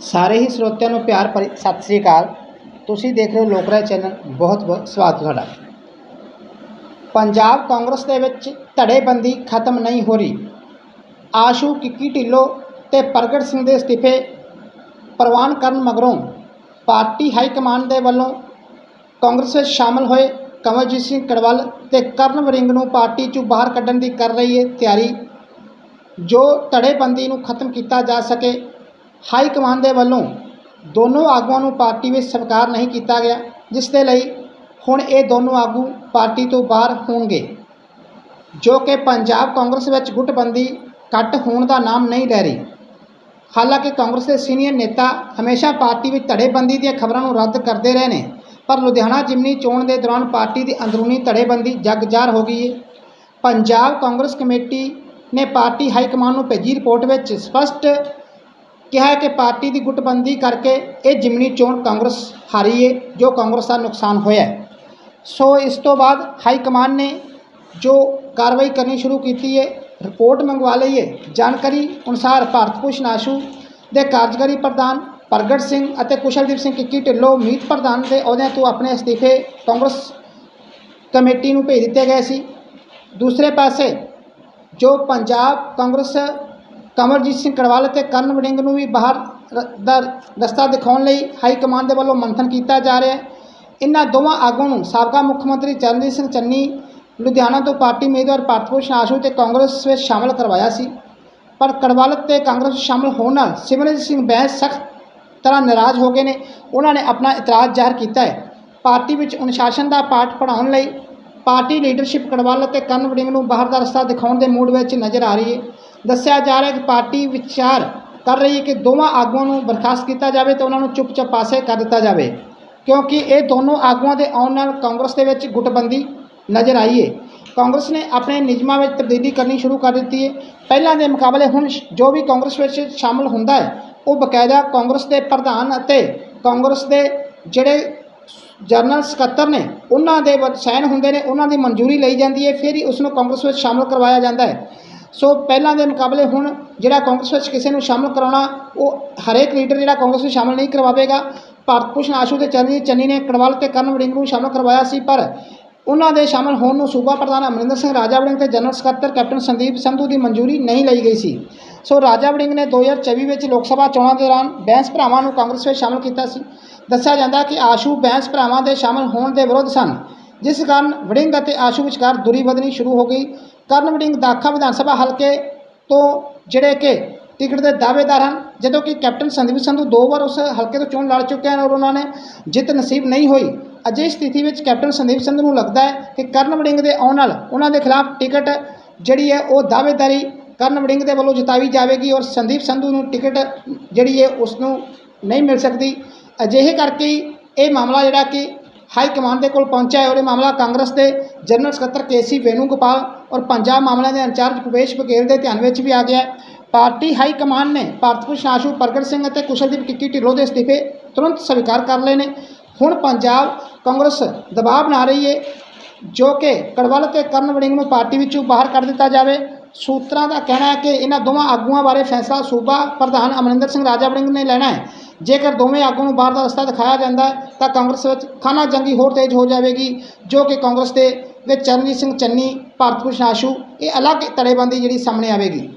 ਸਾਰੇ ਹੀ ਸਰੋਤਿਆਂ ਨੂੰ ਪਿਆਰ ਭਰੀ ਸਤਿ ਸ੍ਰੀ ਅਕਾਲ। ਤੁਸੀਂ ਦੇਖ ਰਹੇ ਹੋ ਲੋਕਰਾਏ ਚੈਨਲ। ਬਹੁਤ ਬਹੁਤ ਸਵਾਗਤ ਤੁਹਾਡਾ। ਪੰਜਾਬ ਕਾਂਗਰਸ ਦੇ ਵਿੱਚ ਧੜੇਬੰਦੀ ਖਤਮ ਨਹੀਂ ਹੋ ਰਹੀ। ਆਸ਼ੂ, ਕਿੱਕੀ, ਢਿੱਲੋਂ ਤੇ ਪ੍ਰਗਟ ਸਿੰਘ ਦੇ ਅਸਤੀਫੇ ਪ੍ਰਵਾਨ ਕਰਨ ਮਗਰੋਂ ਪਾਰਟੀ ਹਾਈ ਕਮਾਂਡ ਦੇ ਵੱਲੋਂ ਕਾਂਗਰਸ ਵਿੱਚ ਸ਼ਾਮਲ ਹੋਏ ਕਮਲਜੀਤ ਸਿੰਘ ਕੜਵੱਲ ਤੇ ਕਰਨ ਵਰਿੰਗ ਨੂੰ ਪਾਰਟੀ 'ਚੋਂ ਬਾਹਰ ਕੱਢਣ ਦੀ ਕਰ ਰਹੀ ਹੈ ਤਿਆਰੀ। ਜੋ ਧੜੇਬੰਦੀ ਨੂੰ ਖਤਮ ਕੀਤਾ ਜਾ ਸਕੇ ਹਾਈ ਕਮਾਂਡ ਦੇ ਵੱਲੋਂ ਦੋਨੋਂ ਆਗੂਆਂ ਨੂੰ ਪਾਰਟੀ ਵਿੱਚ ਸਵੀਕਾਰ ਨਹੀਂ ਕੀਤਾ ਗਿਆ, ਜਿਸ ਦੇ ਲਈ ਹੁਣ ਇਹ ਦੋਨੋਂ ਆਗੂ ਪਾਰਟੀ ਤੋਂ ਬਾਹਰ ਹੋਣਗੇ, ਜੋ ਕਿ ਪੰਜਾਬ ਕਾਂਗਰਸ ਵਿੱਚ ਗੁੱਟਬੰਦੀ ਘੱਟ ਹੋਣ ਦਾ ਨਾਮ ਨਹੀਂ ਲੈ ਰਹੀ। ਹਾਲਾਂਕਿ ਕਾਂਗਰਸ ਦੇ ਸੀਨੀਅਰ ਨੇਤਾ ਹਮੇਸ਼ਾ ਪਾਰਟੀ ਵਿੱਚ ਧੜੇਬੰਦੀ ਦੀਆਂ ਖਬਰਾਂ ਨੂੰ ਰੱਦ ਕਰਦੇ ਰਹੇ ਨੇ, ਪਰ ਲੁਧਿਆਣਾ ਜਿਮਨੀ ਚੋਣ ਦੇ ਦੌਰਾਨ ਪਾਰਟੀ ਦੀ ਅੰਦਰੂਨੀ ਧੜੇਬੰਦੀ ਜਗਜ਼ਾਰ ਹੋ ਗਈ ਹੈ ਪੰਜਾਬ ਕਾਂਗਰਸ ਕਮੇਟੀ ਨੇ ਪਾਰਟੀ ਹਾਈ ਕਮਾਂਡ ਨੂੰ ਭੇਜੀ ਰਿਪੋਰਟ ਵਿੱਚ ਸਪਸ਼ਟ ਕਿਹਾ ਕਿ ਪਾਰਟੀ ਦੀ ਗੁੱਟਬੰਦੀ ਕਰਕੇ ਇਹ ਜਿਮਨੀ ਚੋਣ ਕਾਂਗਰਸ ਹਾਰੀ ਹੈ ਜੋ ਕਾਂਗਰਸ ਦਾ ਨੁਕਸਾਨ ਹੋਇਆ ਸੋ ਇਸ ਤੋਂ ਬਾਅਦ ਹਾਈ ਕਮਾਨ ਨੇ ਜੋ ਕਾਰਵਾਈ ਕਰਨੀ ਸ਼ੁਰੂ ਕੀਤੀ ਹੈ, ਰਿਪੋਰਟ ਮੰਗਵਾ ਲਈ ਹੈ। ਜਾਣਕਾਰੀ ਅਨੁਸਾਰ ਭਾਰਤ ਭੂਸ਼ਣ ਆਸ਼ੂ ਦੇ ਕਾਰਜਕਾਰੀ ਪ੍ਰਧਾਨ ਪ੍ਰਗਟ ਸਿੰਘ ਅਤੇ ਕੁਸ਼ਲਦੀਪ ਸਿੰਘ ਕਿੱਕੀ ਢਿੱਲੋਂ ਮੀਤ ਪ੍ਰਧਾਨ ਦੇ ਅਹੁਦਿਆਂ ਤੋਂ ਆਪਣੇ ਅਸਤੀਫੇ ਕਾਂਗਰਸ ਕਮੇਟੀ ਨੂੰ ਭੇਜ ਦਿੱਤੇ ਗਏ ਸੀ। ਦੂਸਰੇ ਪਾਸੇ ਜੋ ਪੰਜਾਬ ਕਾਂਗਰਸ ਕਮਰਜੀਤ ਸਿੰਘ ਕੜਵਾਲ ਅਤੇ ਕਰਨ ਵੜਿੰਗ ਨੂੰ ਵੀ ਬਾਹਰ ਦਾ ਰਸਤਾ ਦਿਖਾਉਣ ਲਈ ਹਾਈ ਕਮਾਂਡ ਦੇ ਵੱਲੋਂ ਮੰਥਨ ਕੀਤਾ ਜਾ ਰਿਹਾ ਹੈ। ਇਹਨਾਂ ਦੋਵਾਂ ਆਗੂਆਂ ਨੂੰ ਸਾਬਕਾ ਮੁੱਖ ਮੰਤਰੀ ਚਰਨਜੀਤ ਸਿੰਘ ਚੰਨੀ, ਲੁਧਿਆਣਾ ਤੋਂ ਪਾਰਟੀ ਉਮੀਦਵਾਰ ਭਾਰਤ ਭੂਸ਼ਣ ਆਸ਼ੂ ਤੇ ਕਾਂਗਰਸ ਵਿੱਚ ਸ਼ਾਮਲ ਕਰਵਾਇਆ ਸੀ। ਪਰ ਕੜਵਾਲਤ ਤੇ ਕਾਂਗਰਸ ਵਿੱਚ ਸ਼ਾਮਲ ਹੋਣ ਨਾਲ ਸਿਮਰਨਜੀਤ ਸਿੰਘ ਬੈਂਸ ਸਖਤ ਤਰ੍ਹਾਂ ਨਾਰਾਜ਼ ਹੋ ਗਏ ਨੇ। ਉਹਨਾਂ ਨੇ ਆਪਣਾ ਇਤਰਾਜ਼ ਜ਼ਾਹਰ ਕੀਤਾ ਹੈ। ਪਾਰਟੀ ਵਿੱਚ ਅਨੁਸ਼ਾਸਨ ਦਾ ਪਾਠ ਪੜ੍ਹਾਉਣ ਲਈ ਪਾਰਟੀ ਲੀਡਰਸ਼ਿਪ ਕੜਵਾਲਤ ਅਤੇ ਕਰਨ ਵੜਿੰਗ ਨੂੰ ਬਾਹਰ ਦਾ ਰਸਤਾ ਦਿਖਾਉਣ ਦੇ ਮੂਡ ਵਿੱਚ ਨਜ਼ਰ ਆ ਰਹੀ ਹੈ। ਦੱਸਿਆ ਜਾ ਰਿਹਾ ਕਿ ਪਾਰਟੀ ਵਿਚਾਰ ਕਰ ਰਹੀ ਹੈ ਕਿ ਦੋਵਾਂ ਆਗੂਆਂ ਨੂੰ ਬਰਖਾਸਤ ਕੀਤਾ ਜਾਵੇ ਤੇ ਉਹਨਾਂ ਨੂੰ ਚੁੱਪਚਾਪ ਪਾਸੇ ਕਰ ਦਿੱਤਾ ਜਾਵੇ। ਕਿਉਂਕਿ ਇਹ ਦੋਨੋਂ ਆਗੂਆਂ ਦੇ ਆਉਣ ਨਾਲ ਕਾਂਗਰਸ ਦੇ ਵਿੱਚ ਗੁੱਟਬੰਦੀ ਨਜ਼ਰ ਆਈ ਹੈ। ਕਾਂਗਰਸ ਨੇ ਆਪਣੇ ਨਿਯਮਾਂ ਵਿੱਚ ਤਬਦੀਲੀ ਕਰਨੀ ਸ਼ੁਰੂ ਕਰ ਦਿੱਤੀ ਹੈ। ਪਹਿਲਾਂ ਦੇ ਮੁਕਾਬਲੇ ਹੁਣ ਜੋ ਵੀ ਕਾਂਗਰਸ ਵਿੱਚ ਸ਼ਾਮਲ ਹੁੰਦਾ ਹੈ, ਉਹ ਬਕਾਇਦਾ ਕਾਂਗਰਸ ਦੇ ਪ੍ਰਧਾਨ ਅਤੇ ਕਾਂਗਰਸ ਦੇ ਜਿਹੜੇ ਜਨਰਲ ਸਕੱਤਰ ਨੇ, ਉਹਨਾਂ ਦੇ ਵੱਲ ਸਾਈਨ ਹੁੰਦੇ ਨੇ, ਉਹਨਾਂ ਦੀ ਮਨਜ਼ੂਰੀ ਲਈ ਜਾਂਦੀ ਹੈ, ਫਿਰ ਹੀ ਉਸ ਨੂੰ ਕਾਂਗਰਸ ਵਿੱਚ ਸ਼ਾਮਲ ਕਰਵਾਇਆ ਜਾਂਦਾ ਹੈ। ਸੋ ਪਹਿਲਾਂ ਦੇ ਮੁਕਾਬਲੇ ਹੁਣ ਜਿਹੜਾ ਕਾਂਗਰਸ ਵਿੱਚ ਕਿਸੇ ਨੂੰ ਸ਼ਾਮਲ ਕਰਾਉਣਾ, ਉਹ ਹਰੇਕ ਲੀਡਰ ਜਿਹੜਾ ਕਾਂਗਰਸ ਵਿੱਚ ਸ਼ਾਮਲ ਨਹੀਂ ਕਰਵਾਵੇਗਾ। ਭਾਰਤ ਭੂਸ਼ਣ ਆਸ਼ੂ ਤੇ ਚਰਨਜੀਤ ਚੰਨੀ ਨੇ ਕੜਵਾਲ ਤੇ ਕਰਨ ਵੜਿੰਗ ਨੂੰ ਸ਼ਾਮਲ ਕਰਵਾਇਆ ਸੀ, ਪਰ ਉਹਨਾਂ ਦੇ ਸ਼ਾਮਲ ਹੋਣ ਨੂੰ ਸੂਬਾ ਪ੍ਰਧਾਨ ਅਮਰਿੰਦਰ ਸਿੰਘ, ਰਾਜਾ ਵੜਿੰਗ ਤੇ ਜਨਰਲ ਸਕੱਤਰ ਕੈਪਟਨ ਸੰਦੀਪ ਸੰਧੂ ਦੀ ਮਨਜ਼ੂਰੀ ਨਹੀਂ ਲਈ ਗਈ ਸੀ। ਸੋ ਰਾਜਾ ਵੜਿੰਗ ਨੇ 2024 ਵਿੱਚ ਲੋਕ ਸਭਾ ਚੋਣਾਂ ਦੌਰਾਨ ਬੈਂਸ ਭਰਾਵਾਂ ਨੂੰ ਕਾਂਗਰਸ ਵਿੱਚ ਸ਼ਾਮਲ ਕੀਤਾ ਸੀ। ਦੱਸਿਆ ਜਾਂਦਾ ਕਿ ਆਸ਼ੂ ਬੈਂਸ ਭਰਾਵਾਂ ਦੇ ਸ਼ਾਮਲ ਹੋਣ ਦੇ ਵਿਰੋਧ ਸਨ, ਜਿਸ ਕਾਰਨ ਵੜਿੰਗ ਅਤੇ ਆਸ਼ੂ ਵਿਚਕਾਰ ਦੂਰੀ ਵਧਣੀ ਸ਼ੁਰੂ ਹੋ ਗਈ। ਕਰਨ ਵੜਿੰਗ ਦਾਖਾ ਵਿਧਾਨ ਸਭਾ ਹਲਕੇ ਤੋਂ ਜਿਹੜੇ ਕਿ ਟਿਕਟ ਦੇ ਦਾਅਵੇਦਾਰ ਹਨ, ਜਦੋਂ ਕਿ ਕੈਪਟਨ ਸੰਦੀਪ ਸੰਧੂ ਦੋ ਵਾਰ ਉਸ ਹਲਕੇ ਤੋਂ ਚੋਣ ਲੜ ਚੁੱਕੇ ਹਨ ਔਰ ਉਹਨਾਂ ਨੇ ਜਿੱਤ ਨਸੀਬ ਨਹੀਂ ਹੋਈ। ਅਜਿਹੀ ਸਥਿਤੀ ਵਿੱਚ ਕੈਪਟਨ ਸੰਦੀਪ ਸੰਧੂ ਨੂੰ ਲੱਗਦਾ ਹੈ ਕਿ ਕਰਨ ਵੜਿੰਗ ਦੇ ਆਉਣ ਨਾਲ ਉਹਨਾਂ ਦੇ ਖਿਲਾਫ ਟਿਕਟ ਜਿਹੜੀ ਹੈ ਉਹ ਦਾਅਵੇਦਾਰੀ ਕਰਨ ਵੜਿੰਗ ਦੇ ਵੱਲੋਂ ਜਿਤਾਈ ਜਾਵੇਗੀ ਔਰ ਸੰਦੀਪ ਸੰਧੂ ਨੂੰ ਟਿਕਟ ਜਿਹੜੀ ਹੈ ਉਸ ਨੂੰ ਨਹੀਂ ਮਿਲ ਸਕਦੀ। ਅਜਿਹੇ ਕਰਕੇ ਇਹ ਮਾਮਲਾ ਜਿਹੜਾ ਕਿ ਹਾਈ ਕਮਾਂਡ ਦੇ ਕੋਲ ਪਹੁੰਚਿਆ ਹੈ ਔਰ ਇਹ ਮਾਮਲਾ ਕਾਂਗਰਸ ਦੇ ਜਨਰਲ ਸਕੱਤਰ ਕੇਸੀ ਵੇਣੂਗੋਪਾਲ ਔਰ ਪੰਜਾਬ ਮਾਮਲਿਆਂ ਦੇ ਇੰਚਾਰਜ ਭੁਪੇਸ਼ ਬਘੇਲ ਦੇ ਧਿਆਨ ਵਿੱਚ ਵੀ ਆ ਗਿਆ ਪਾਰਟੀ ਹਾਈ ਕਮਾਂਡ ਨੇ ਭਾਰਤ ਭੂਸ਼ਣ ਆਸ਼ੂ ਪ੍ਰਗਟ ਸਿੰਘ ਅਤੇ ਕੁਸ਼ਲਦੀਪ ਕਿੱਕੀ ਢਿੱਲੋਂ ਦੇ ਅਸਤੀਫੇ ਤੁਰੰਤ ਸਵੀਕਾਰ ਕਰ ਲਏ ਨੇ। ਹੁਣ ਪੰਜਾਬ ਕਾਂਗਰਸ ਦਬਾਅ ਬਣਾ ਰਹੀ ਹੈ ਜੋ ਕਿ ਕੜਵਲ ਤੇ ਕਰਨ ਵੜਿੰਗ ਨੂੰ ਪਾਰਟੀ ਵਿੱਚੋਂ ਬਾਹਰ ਕੱਢ ਦਿੱਤਾ ਜਾਵੇ। ਸੂਤਰਾਂ ਦਾ ਕਹਿਣਾ ਹੈ ਕਿ ਇਹਨਾਂ ਦੋਵਾਂ ਆਗੂਆਂ ਬਾਰੇ ਫੈਸਲਾ ਸੂਬਾ ਪ੍ਰਧਾਨ ਅਮਰਿੰਦਰ ਸਿੰਘ ਰਾਜਾ ਵੜਿੰਗ ਨੇ ਲੈਣਾ ਹੈ। ਜੇਕਰ ਦੋਵੇਂ ਆਗੂ ਨੂੰ ਬਾਹਰ ਦਾ ਰਸਤਾ ਦਿਖਾਇਆ ਜਾਂਦਾ ਤਾਂ ਕਾਂਗਰਸ ਵਿੱਚ ਖਾਨਾ ਜੰਗੀ ਹੋਰ ਤੇਜ਼ ਹੋ ਜਾਵੇਗੀ, ਜੋ ਕਿ ਕਾਂਗਰਸ ਦੇ ਵਿੱਚ ਚਰਨਜੀਤ ਸਿੰਘ ਚੰਨੀ ਭਾਰਤ ਭੂਸ਼ਣ ਆਸ਼ੂ ਇਹ ਅਲੱਗ ਤੜੇਬੰਦੀ ਜਿਹੜੀ ਸਾਹਮਣੇ ਆਵੇਗੀ।